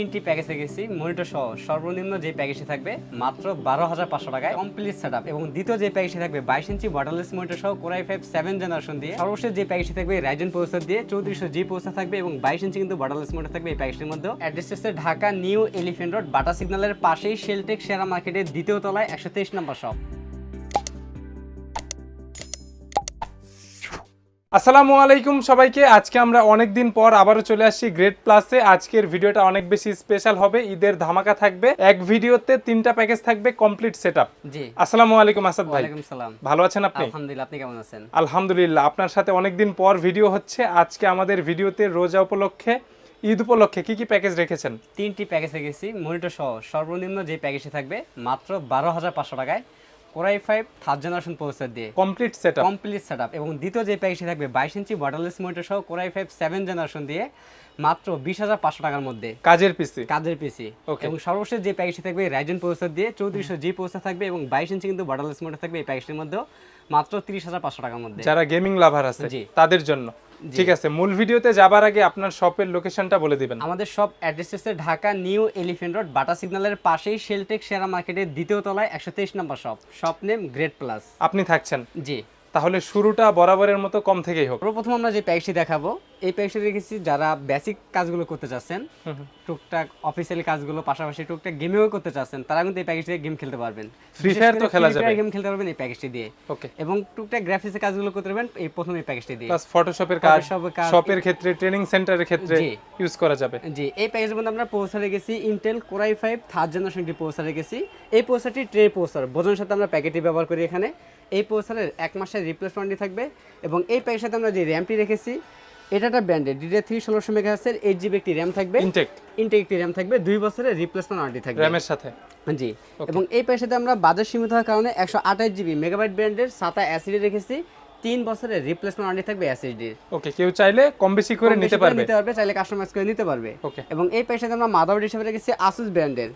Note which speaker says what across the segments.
Speaker 1: তিনটি প্যাকেজে গেছি মনিটর সহ। সর্বনিম্ন যে প্যাকেজটি থাকবে, মাত্র বারো হাজার পাঁচশো টাকায় কমপ্লিট সেট এবং দ্বিতীয় যে প্যাকেজটি থাকবে, বাইশ ইঞ্চি বটারলেস মনিটর সহ core i five seven generation দিয়ে, সর্বশেষ যে প্যাকেজটি থাকবে রাইজেন প্রসেসর দিয়ে, চৌত্রিশশো জি প্রসেসর থাকবে এবং বাইশ ইঞ্চি কিন্তু বটারলেস মনিটর থাকবে এই প্যাকেজটির মধ্যে অ্যাড্রেস হচ্ছে Dhaka new elephant road Bata সিগন্যালের পাশেই শেলটেক শেয়ার মার্কেটের দ্বিতীয় তলায় একশো তেইশ নম্বর শপ
Speaker 2: আসসালামু আলাইকুম সবাইকে। আজকে আমরা অনেক দিন পর আবারও চলে আসছি গ্রেট প্লাসে আজকের ভিডিওটা অনেক বেশি স্পেশাল হবে। ঈদের ধামাকা থাকবে। এক ভিডিওতে তিনটা প্যাকেজ থাকবে কমপ্লিট সেটআপ
Speaker 1: জি।
Speaker 2: আসসালামু আলাইকুম আসাদ ভাই।
Speaker 1: ওয়ালাইকুম সালাম।
Speaker 2: ভালো আছেন আপনি?
Speaker 1: আলহামদুলিল্লাহ আপনি কেমন আছেন?
Speaker 2: আলহামদুলিল্লাহ আপনার সাথে অনেকদিন পর ভিডিও হচ্ছে। আজকে আমাদের ভিডিওতে রোজা উপলক্ষে ঈদ উপলক্ষে কি কি প্যাকেজ রেখেছেন?
Speaker 1: তিনটি প্যাকেজে গেছি মনিটর সহ সর্বনিম্ন যে প্যাকেজটি থাকবে মাত্র বারো হাজার পাঁচশো টাকায়। Core i five third generation processor দিয়ে।
Speaker 2: কমপ্লিট সেটআপ
Speaker 1: কমপ্লিট সেট এবং দ্বিতীয় যে প্যাকেজটি থাকবে বাইশ ইঞ্চি বটারলেস মনিটর সহ core i five seven generation দিয়ে মাত্র বিশ হাজার পাঁচশো টাকার মধ্যে।
Speaker 2: কাজের পিসি
Speaker 1: কাজের পিসি. এবং সর্বশেষ যে প্যাকেজটি থাকবে রাইজেন প্রসেসর দিয়ে চৌত্রিশশো জি প্রসেসর থাকবে এবং বাইশ ইঞ্চি কিন্তু বটারলেস মনিটর থাকবে এই প্যাকেজটির মধ্যেও মাত্র তিরিশ হাজার পাঁচশো টাকার মধ্যে।
Speaker 2: যারা গেমিং লাভার আছে। তাদের জন্য। ঠিক আছে মূল ভিডিওতে যাবার আগে আপনার শপের লোকেশনটা বলে দিবেন।
Speaker 1: আমাদের শপ অ্যাড্রেস হচ্ছে Dhaka new elephant road Bata সিগন্যালের পাশেই শেলটেক শেয়ার মার্কেটের দ্বিতীয় তলায় একশো তেইশ নম্বর shop. Shop name great plus.
Speaker 2: আপনি থাকছেন।
Speaker 1: জি।
Speaker 2: তাহলে শুরুটা বরাবরের মতো কম থেকেই হোক।
Speaker 1: প্রথম আমরা যে প্যাকেজটি দেখাবো এই প্যাকেজটি রেখেছি যারা বেসিক কাজগুলো করতে চাচ্ছেন টুকটাক অফিসিয়াল কাজগুলো পাশাপাশি টুকটাক গেমিংও করতে চাচ্ছেন তারা কিন্তু এই প্যাকেজ দিয়ে গেম খেলতে পারবেন।
Speaker 2: Free Fire তো খেলা যাবে।
Speaker 1: গেম খেলতে পারবেন এই প্যাকেজটি দিয়ে।
Speaker 2: ওকে
Speaker 1: এবং টুকটাক গ্রাফিক্সের কাজগুলো করতে পারবেন এই প্রথম এই প্যাকেজটি দিয়ে।
Speaker 2: প্লাস ফটোশপের কাজ শপের ক্ষেত্রে ট্রেনিং সেন্টারের ক্ষেত্রে ইউজ করা যাবে।
Speaker 1: জি এই প্যাকেজের মধ্যে আমরা পৌঁছা রেখেছি Intel core i five third generation একটি পৌঁছা রেখেছি। এই পৌঁছাটি ট্রে পৌঁছার বোঝানোর সাথে আমরা প্যাকেটটি ব্যবহার করি এখানে। এই পৌঁছারের এক মাসের রিপ্লেসমেন্টই থাকবে এবং এই প্যাকের সাথে আমরা যে র্যামটি রেখেছি এটা একটা ব্র্যান্ডেড ডিডিআর থ্রি ষোলোশো মেগাহার্সের এইট জিবি একটি র্যাম থাকবে।
Speaker 2: ইনটেক
Speaker 1: ইনটেক একটি র্যাম থাকবে দুই বছরের রিপ্লেসমেন্ট ওয়ারেন্টি থাকবে।
Speaker 2: র্যামের সাথে।
Speaker 1: জি। এবং এই প্যাকের আমরা বাজার সীমিত হওয়ার কারণে একশো আঠাশ জিবি মেগাবাইট ব্র্যান্ডের সাতা অ্যাসিডে রেখেছি। তিন বছরের রিপ্লেসমেন্ট ওয়ারেন্টি থাকবে অ্যাসিডির
Speaker 2: ওকে কেউ চাইলে কম বেশি করে নিতে পারবে।
Speaker 1: নিতে পারবে চাইলে কাস্টমাইজ করে নিতে পারবে।
Speaker 2: ওকে
Speaker 1: এবং এই প্যাকের আমরা মাদারবোর্ড হিসেবে রেখেছি আসুস ব্র্যান্ডের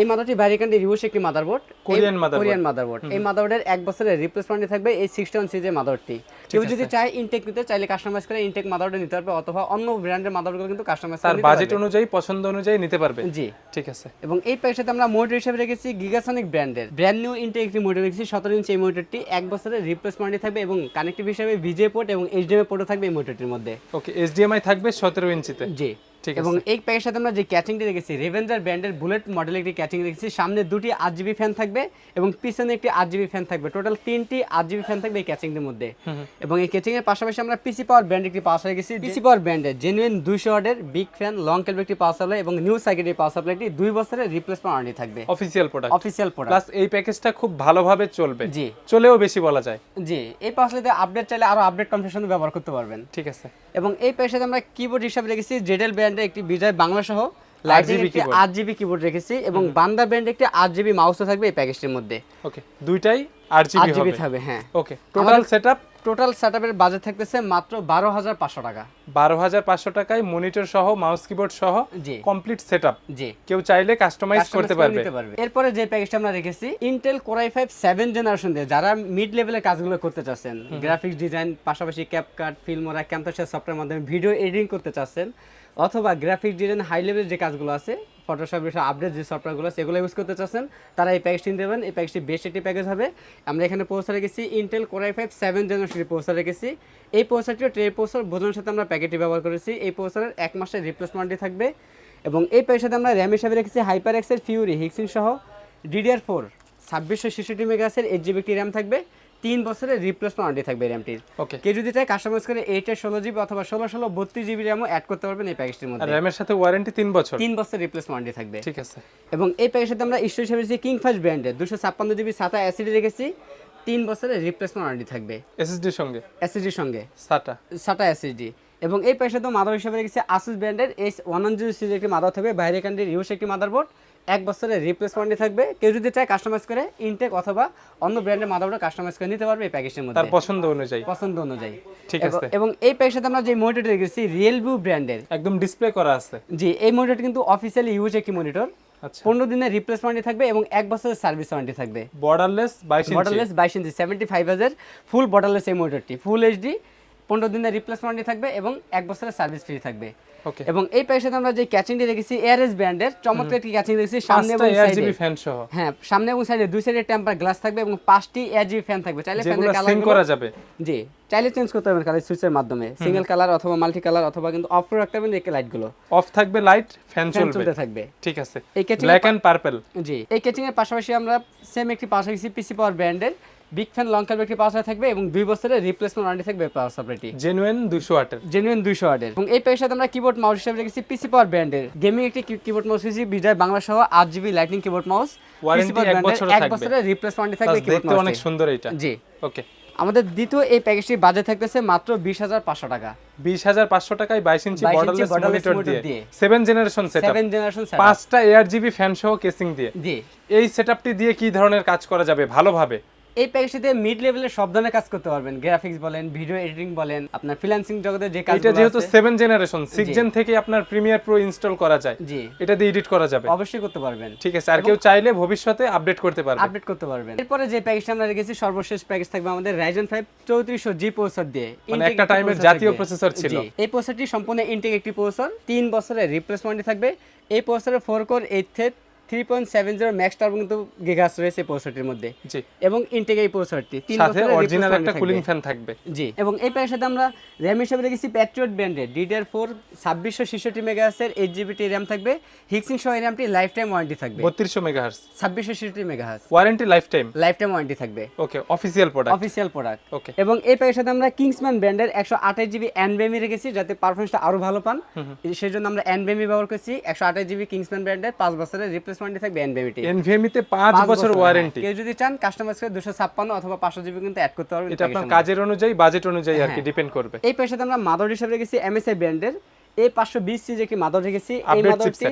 Speaker 1: এই মাদারটি ভ্যারিকান্ডি রিউস একটি motherboard
Speaker 2: Korean motherboard।
Speaker 1: Korean motherboard এই মাদারবোর্ডের এক বছরের রিপ্লেসমেন্ট থাকবে এই সিক্সটি ওয়ান সিজের মাদারবোর্ডটি কেউ যদি চায় ইনটেক নিতে চাইলে কাস্টমাইজ করে ইনটেক মাদারবোর্ড নিতে পারবে অথবা অন্য ব্র্যান্ডের মাদারবোর্ড কিন্তু কাস্টমাইজ
Speaker 2: তার
Speaker 1: করে নিতে
Speaker 2: বাজেট অনুযায়ী পছন্দ অনুযায়ী নিতে পারবে।
Speaker 1: জি।
Speaker 2: ঠিক আছে।
Speaker 1: এবং এই সাথে আমরা মোটর হিসেবে রেখেছি গিগাসনিক ব্র্যান্ডের ব্র্যান্ড নিউ ইনটেক একটি মোটর রেখেছি সতেরো ইঞ্চি এই মোটরটি এক বছরের রিপ্লেসমেন্টই থাকবে এবং কানেক্টিভ হিসেবে ভিজে পোর্ট এবং এইচডিএমআই পোর্টও থাকবে এই মোটরটির মধ্যে।
Speaker 2: ওকে এইচডিএমআই থাকবে সতেরো ইঞ্চিতে।
Speaker 1: জি। এবং এই প্যাকের সাথে আমরা যে ক্যাচিংটি রেখেছি রেভেঞ্জার ব্র্যান্ডের বুলেট মডেলের একটি ক্যাচিং রেখেছি সামনে দুটি আট জিবি ফ্যান থাকবে এবং পিছনে একটি আট জিবি ফ্যান থাকবে। টোটাল তিনটি আট জিবি ফ্যান থাকবে এই ক্যাচিংটির মধ্যে। এবং এই ক্যাচিং এর পাশাপাশি আমরা পিসি পাওয়ার ব্র্যান্ড একটি পাওয়ার রেখেছি পিসি পাওয়ার ব্র্যান্ডের জেনুইন দুইশো ওয়ার্ডের বিগ ফ্যান লং কেবল একটি পাওয়ার সাপ্লাই এবং নিউ সাইকেলের পাওয়ার সাপ্লাইটি দুই বছরের রিপ্লেসমেন্ট ওয়ারেন্টি থাকবে।
Speaker 2: Official product
Speaker 1: official product
Speaker 2: plus এই প্যাকেজটা খুব ভালোভাবে চলবে।
Speaker 1: জি।
Speaker 2: চলেও বেশি বলা যায়।
Speaker 1: জি এই পাওয়ার আপডেট চাইলে আরও আপডেট কনফিগারেশন ব্যবহার করতে পারবেন।
Speaker 2: ঠিক আছে।
Speaker 1: এবং এই পেয়ের সাথে আমরা কিবোর্ড হিসাবে রেখেছি জেডেল ব্র্যান্ডের একটি বিজয় বাংলা সহ লাইটিং
Speaker 2: 8GB
Speaker 1: একটি
Speaker 2: keyboard।
Speaker 1: আট জিবি কিবোর্ড রেখেছি এবং বান্দা ব্র্যান্ড একটি আট জিবি মাউসও থাকবে এই প্যাকেজটির মধ্যে।
Speaker 2: ওকে দুইটাই আট জিবি
Speaker 1: থাকবে হ্যাঁ।
Speaker 2: ওকে টোটাল সেটআপ
Speaker 1: টোটাল সেটআপের বাজেট থাকতেছে মাত্র বারো হাজার পাঁচশো টাকা।
Speaker 2: বারো হাজার পাঁচশো টাকায় মনিটর সহ মাউস কিবোর্ড সহ
Speaker 1: জি।
Speaker 2: কমপ্লিট সেটআপ
Speaker 1: জি।
Speaker 2: কেউ চাইলে কাস্টমাইজ করতে পারবে।
Speaker 1: পারবে। এরপরে যে প্যাকেজটা আমরা রেখেছি Intel core i five seven generation দিয়ে যারা মিড লেভেলের কাজগুলো করতে চাচ্ছেন গ্রাফিক্স ডিজাইন পাশাপাশি ক্যাপকাট ফিল্মোরা ক্যাম্পাসের সফটওয়্যার মাধ্যমে ভিডিও এডিটিং করতে চাচ্ছেন অথবা গ্রাফিক্স ডিজাইন হাই লেভেলের যে কাজগুলো আছে ফটোশপ বিষয়ে আপডেট যে সফটওয়্যারগুলো আছে সেগুলো ইউজ করতে চাচ্ছেন, তারা এই প্যাকেজটি পারেন। এই প্যাকেজটি বেশ একটি প্যাকেজ হবে। আমরা এখানে পৌঁছা রেখেছি ইন্টেল কোরাই ফাইভ সেভেন জেনারেশনের পৌঁছা রেখেছি। এই পৌঁছাটিও ট্রে পৌঁছার বোঝানোর সাথে আমরা প্যাকেটটি ব্যবহার করেছি। এই পৌঁছার এক মাসের রিপ্লেসমেন্টই থাকবে। এবং এই প্যাকের সাথে আমরা র্যাম হিসাবে রেখেছি হাইপার এক্সের ফিউরি হিক্সিন সহ ডিডিআর ফোর ছাব্বিশশো ছেষট্টি মেগাসের এইট জিবি একটি র্যাম থাকবে। তিন বছরের রিপ্লেসমেন্ট ওয়ারেন্টি থাকবে র্যামটির
Speaker 2: ওকে
Speaker 1: কেউ যদি চায় কাস্টমাইজ করে এইটের ষোলো জিবি অথবা ষোলো ষোলো বত্রিশ জিবি র্যামও অ্যাড করতে পারবেন এই প্যাকেজটির মধ্যে।
Speaker 2: র্যামের সাথে ওয়ারেন্টি তিন বছর?
Speaker 1: তিন বছর রিপ্লেসমেন্ট ওয়ারেন্টি থাকবে।
Speaker 2: ঠিক আছে।
Speaker 1: এবং এই প্যাকের সাথে আমরা ইস্যু হিসেবে রেখেছি কিং ফাস্ট ব্র্যান্ডের দুশো ছাপ্পান্ন জিবি সাতা অ্যাসিডি রেখেছি তিন বছরের রিপ্লেসমেন্ট ওয়ারেন্টি থাকবে।
Speaker 2: এসএসডির সঙ্গে?
Speaker 1: অ্যাসিডির সঙ্গে।
Speaker 2: সাটা
Speaker 1: সাটা অ্যাসিডি এবং এই প্যাকের সাথে মাদার হিসেবে রেখেছি আসুস ব্র্যান্ডের এস ওয়ান জিরো সিরিজ একটি মাদার থাকবে বাইরে কান্ট্রির ইউস একটি মাদারবোর্ড এক বছরের রিপ্লেস ওয়ারেন্টি থাকবে। কেউ যদি চায় কাস্টমাইজ করে ইনটেক অথবা অন্য ব্র্যান্ডের মাদারবোর্ড কাস্টমাইজ করে নিতে পারবে এই প্যাকেজের মধ্যে।
Speaker 2: তার পছন্দ অনুযায়ী।
Speaker 1: পছন্দ অনুযায়ী।
Speaker 2: ঠিক আছে।
Speaker 1: এবং এই প্যাকের সাথে আমরা যে মনিটর রেখেছি রিয়েলভিউ ব্র্যান্ডের
Speaker 2: একদম ডিসপ্লে করা আছে।
Speaker 1: জি এই মনিটরটি কিন্তু অফিসিয়ালি ইউজ একটি মনিটর
Speaker 2: আচ্ছা।
Speaker 1: পনেরো দিনের রিপ্লেস ওয়ারেন্টি থাকবে এবং এক বছরের সার্ভিস ওয়ারেন্টি থাকবে।
Speaker 2: বর্ডারলেস বাইশ
Speaker 1: বর্ডারলেস বাইশ ইঞ্চি সেভেন্টি ফাইভ হাজার ফুল বর্ডারলেস এই মনিটরটি ফুল এইচডি পনেরো দিনের রিপ্লেস ওয়ারেন্টি থাকবে এবং এক বছরের সার্ভিস ফ্রি থাকবে. এবং এই প্যাকের আমরা যে ক্যাচিংটি রেখেছি এয়ারএস ব্র্যান্ডের চমৎকার একটি ক্যাচিং রেখেছি সামনে এবং সাইডে
Speaker 2: ফ্যান সহ।
Speaker 1: হ্যাঁ সামনে এবং সাইডে দুই সাইডে টেম্পার গ্লাস থাকবে এবং পাঁচটি এয়ারজিবি ফ্যান থাকবে। চাইলে ফ্যানের কালার
Speaker 2: করা যাবে।
Speaker 1: জি চাইলে চেঞ্জ করতে পারবেন কালার সুইচের মাধ্যমে। সিঙ্গেল কালার অথবা মাল্টি কালার অথবা কিন্তু অফ করে রাখতে পারবেন এই লাইটগুলো
Speaker 2: অফ থাকবে লাইট ফ্যান চলবে।
Speaker 1: থাকবে।
Speaker 2: ঠিক আছে।
Speaker 1: এই
Speaker 2: ব্ল্যাক এন্ড পার্পল
Speaker 1: জি এই কেচিং এর পাশাপাশি আমরা সেম একটি পাশে গেছি পিসি পাওয়ার ব্র্যান্ডের বিগ ফ্যান লং কার্ভ একটি পাওয়ার থাকবে এবং দুই বছরের রিপ্লেসমেন্ট ওয়ারেন্টি থাকবে পাওয়ার সাপ্লাইটি
Speaker 2: জেনুইন ওয়াটের
Speaker 1: জেনুইন ওয়াটের এবং এই প্যাকের সাথে আমরা কিবোর্ড মাউস হিসেবে রেখেছি পিসি পাওয়ার ব্র্যান্ডের গেমিং একটি কিবোর্ড মাউস রেখেছি বিজয় বাংলা সহ লাইটিং কিবোর্ড মাউস
Speaker 2: বছরের
Speaker 1: এক
Speaker 2: থাকবে।
Speaker 1: বছরের রিপ্লেসমেন্ট থাকবে কিবোর্ড
Speaker 2: অনেক সুন্দর এটা।
Speaker 1: জি।
Speaker 2: ওকে
Speaker 1: আমাদের দ্বিতীয় এই প্যাকেজটির বাজেট থাকতেছে মাত্র বিশ হাজার পাঁচশো টাকা।
Speaker 2: বিশ হাজার পাঁচশো টাকায় বাইশ ইঞ্চি বর্ডারলেস মনিটর দিয়ে। Seven generation setup
Speaker 1: seven generation
Speaker 2: পাঁচটা এয়ার জিবি ফ্যান সহ কেসিং দিয়ে। এই সেটআপটি দিয়ে কি ধরনের কাজ করা যাবে? ভালোভাবে।
Speaker 1: এই প্যাকেজটিতে মিড লেভেলের সব ধরনের কাজ করতে পারবেন। গ্রাফিক্স বলেন ভিডিও এডিটিং বলেন আপনার ফ্রিল্যান্সিং জগতে যে
Speaker 2: কাজ
Speaker 1: এটা
Speaker 2: যেহেতু
Speaker 1: আছে।
Speaker 2: Seven generation six
Speaker 1: G.
Speaker 2: Gen থেকে আপনার প্রিমিয়ার প্রো ইনস্টল করা যায়।
Speaker 1: জি।
Speaker 2: এটা দিয়ে এডিট করা যাবে।
Speaker 1: অবশ্যই করতে পারবেন।
Speaker 2: ঠিক আছে আর কেউ চাইলে ভবিষ্যতে আপডেট করতে পারবে।
Speaker 1: আপডেট করতে পারবেন। এরপরে যে প্যাকেজটা আমরা রেখেছি সর্বশেষ প্যাকেজ থাকবে আমাদের Ryzen 5 চৌত্রিশশো জি প্রসেসর দিয়ে।
Speaker 2: মানে একটা টাইমের জাতীয় প্রসেসর ছিল।
Speaker 1: এই প্রসেসরটি সম্পূর্ণ একটি প্রসেসর তিন বছরের রিপ্লেসমেন্ট থাকবে। এই প্রসেসরে four core eight thread three point seven zero max turbo কিন্তু গিগাস রয়েছে প্রসেসরটির মধ্যে।
Speaker 2: জি।
Speaker 1: এবং ইনটেক এই প্রসেসরটি
Speaker 2: সাথে অরিজিনাল একটা কুলিং ফ্যান থাকবে।
Speaker 1: জি এবং এই প্যাকের সাথে আমরা র্যাম হিসেবে রেখেছি প্যাট্রিয়ট ব্র্যান্ডের ডিডিআর ফোর ছাব্বিশশো ছেষট্টি মেগাহার্সের এইট জিবিটি র্যাম থাকবে। হিক্সিং সহ র্যামটি লাইফ টাইম ওয়ারেন্টি থাকবে।
Speaker 2: বত্রিশশো মেগাহার্স
Speaker 1: ছাব্বিশশো ছেষট্টি megahertz
Speaker 2: warranty life time
Speaker 1: life time warranty থাকবে।
Speaker 2: Okay official product
Speaker 1: official product
Speaker 2: okay
Speaker 1: এবং এই প্যাকের সাথে আমরা কিংসম্যান ব্র্যান্ডের একশো আঠাশ জিবি এনবেমি রেখেছি যাতে পারফরমেন্সটা আরও ভালো পান। সেই জন্য আমরা এনবেমি ব্যবহার করছি একশো আঠাশ জিবি কিংসম্যান ব্র্যান্ডের পাঁচ বছরের রিপ্লেসমেন্ট থাকবে এনবেমিটি
Speaker 2: এনভিএমিতে পাঁচ বছর ওয়ারেন্টি
Speaker 1: কেউ যদি চান কাস্টমার দুশো ছাপ্পান্ন অথবা পাঁচশো জিবি কিন্তু অ্যাড করতে পারবেন
Speaker 2: এটা আপনার কাজের অনুযায়ী বাজেট অনুযায়ী আর কি
Speaker 1: হ্যাঁ।
Speaker 2: ডিপেন্ড করবে।
Speaker 1: এই পেশাতে আমরা মাদার হিসেবে রেখেছি এমএসআই ব্র্যান্ডের এই পাঁচশো বিশ সিজ একটি মাদার রেখেছি? এই মাদারটি।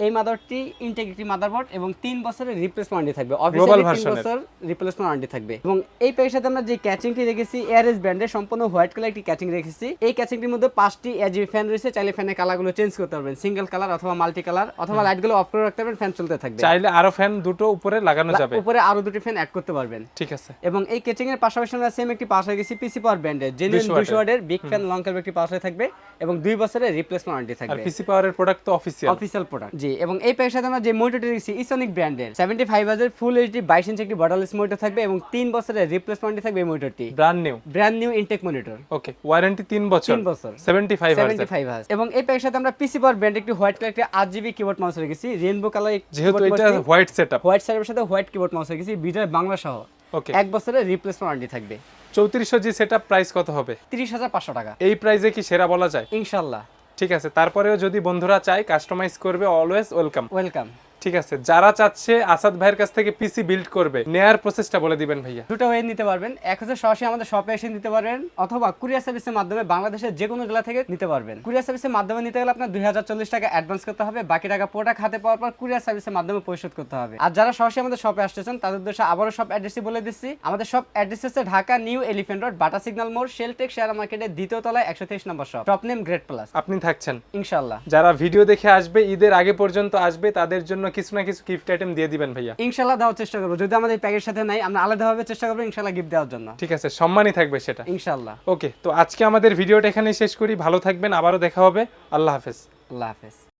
Speaker 1: এই মাদারটি ইন্টিগ্রিটি মাদারবোর্ড এবং তিন বছরের রিপ্লেসমেন্ট ওয়ারেন্টি থাকবে। অবভিয়াসলি তিন বছর রিপ্লেসমেন্ট ওয়ারেন্টি থাকবে। এবং এই প্যাকের সাথে আমরা যে ক্যাচিংটি রেখেছি এয়ারএস ব্র্যান্ডের সম্পূর্ণ হোয়াইট কালার একটি ক্যাচিং রেখেছি। এই ক্যাচিংটির মধ্যে পাঁচটি এজিবি ফ্যান রয়েছে। চাইলে ফ্যানের কালারগুলো চেঞ্জ করতে পারবেন। সিঙ্গেল কালার অথবা মাল্টি কালার অথবা লাইটগুলো অফ করে রাখতে পারবেন ফ্যান চলতে থাকবে।
Speaker 2: চাইলে আরও ফ্যান দুটো উপরে লাগানো যাবে।
Speaker 1: উপরে আরও দুটি ফ্যান অ্যাড করতে পারবেন।
Speaker 2: ঠিক আছে।
Speaker 1: এবং এই ক্যাচিং এর পাশাপাশি আমরা সেম একটি পাওয়ার গেছি পিসি পাওয়ার ব্র্যান্ডের জেনুইন
Speaker 2: 200
Speaker 1: ওয়াটের বিগ ফ্যান লং কার্ভ একটি পাওয়ার থাকবে এবং দুই বছরের রিপ্লেসমেন্ট ওয়ারেন্টি থাকবে।
Speaker 2: আর পিসি পাওয়ারের প্রোডাক্ট তো অফিসিয়াল
Speaker 1: অফিসিয়াল প্রোডাক্ট জি এবং এই প্যাকের সাথে আমরা যে মনিটরটি রেখেছি ইসনিক ব্র্যান্ডের সেভেন্টি ফাইভ হাজার ফুল এইচডি বাইশ ইঞ্চি একটি বর্ডারলেস মনিটর থাকবে এবং তিন বছরের রিপ্লেসমেন্ট থাকবে এই মনিটরটি
Speaker 2: brand new
Speaker 1: brand new Intech monitor
Speaker 2: okay warranty তিন বছর।
Speaker 1: তিন বছর।
Speaker 2: সেভেন্টি ফাইভ
Speaker 1: সেভেন্টি ফাইভ হাজার এবং এই প্যাকের সাথে আমরা পিসি পাওয়ার ব্র্যান্ড একটি হোয়াইট কালার একটি আট জিবি কিবোর্ড মাউস রেখেছি। রেনবো কালার
Speaker 2: যেহেতু এটা হোয়াইট সেটআপ
Speaker 1: হোয়াইট সাইডের সাথে হোয়াইট কিবোর্ড মাউস রেখেছি। বিজয় বাংলা সহ।
Speaker 2: ওকে
Speaker 1: এক বছরের রিপ্লেসমেন্ট ওয়ারেন্টি থাকবে।
Speaker 2: চৌত্রিশশো জি সেটআপ প্রাইস কত হবে?
Speaker 1: তিরিশ হাজার পাঁচশো টাকা।
Speaker 2: এই প্রাইসে কি সেরা বলা যায়?
Speaker 1: ইনশাল্লাহ।
Speaker 2: ঠিক আছে তারপরেও যদি বন্ধুরা চায় কাস্টমাইজ করবে অলওয়েজ ওয়েলকাম
Speaker 1: ওয়েলকাম
Speaker 2: ঠিক আছে যারা চাচ্ছে আসাদ ভাইয়ের কাছ থেকে পিসি বিল্ড করবে নেয়ার প্রসেসটা বলে দিবেন ভাইয়া।
Speaker 1: দুটো ওয়ে নিতে পারবেন। এক হচ্ছে সরাসরি আমাদের শপে এসে নিতে পারবেন অথবা কুরিয়ার সার্ভিসের মাধ্যমে বাংলাদেশের যে কোনো জেলা থেকে নিতে পারবেন। কুরিয়ার সার্ভিসের মাধ্যমে নিতে গেলে আপনার দুই হাজার চল্লিশ টাকা অ্যাডভান্স করতে হবে বাকি টাকা প্রোডাক্ট হাতে পাওয়ার পর কুরিয়ার সার্ভিসের মাধ্যমে পরিশোধ করতে হবে। আর যারা সরাসরি আমাদের শপে আসতেছেন তাদের উদ্দেশ্যে আবারও সব অ্যাড্রেসই বলে দিচ্ছি। আমাদের সব অ্যাড্রেস হচ্ছে Dhaka new elephant road Bata signal মোড় শেলটেক শেয়ার মার্কেটের দ্বিতীয় তলায় একশো তেইশ নম্বর shop top name great plus
Speaker 2: আপনি থাকছেন।
Speaker 1: ইনশাল্লাহ
Speaker 2: যারা ভিডিও দেখে আসবে ঈদের আগে পর্যন্ত আসবে তাদের জন্য কিছু না কিছু গিফট আইটেম দিয়ে দিবেন ভাইয়া।
Speaker 1: ইনশাল্লাহ দেওয়ার চেষ্টা করব। যদি আমাদের প্যাকের সাথে নাই আমরা আলাদাভাবে চেষ্টা করব ইনশাল্লাহ গিফট দেওয়ার জন্য।
Speaker 2: ঠিক আছে সম্মানই থাকবে সেটা।
Speaker 1: ইনশাল্লাহ
Speaker 2: ওকে তো আজকে আমাদের ভিডিওটা এখানেই শেষ করি। ভালো থাকবেন আবারও দেখা হবে। আল্লাহ হাফেজ।
Speaker 1: আল্লাহ হাফেজ।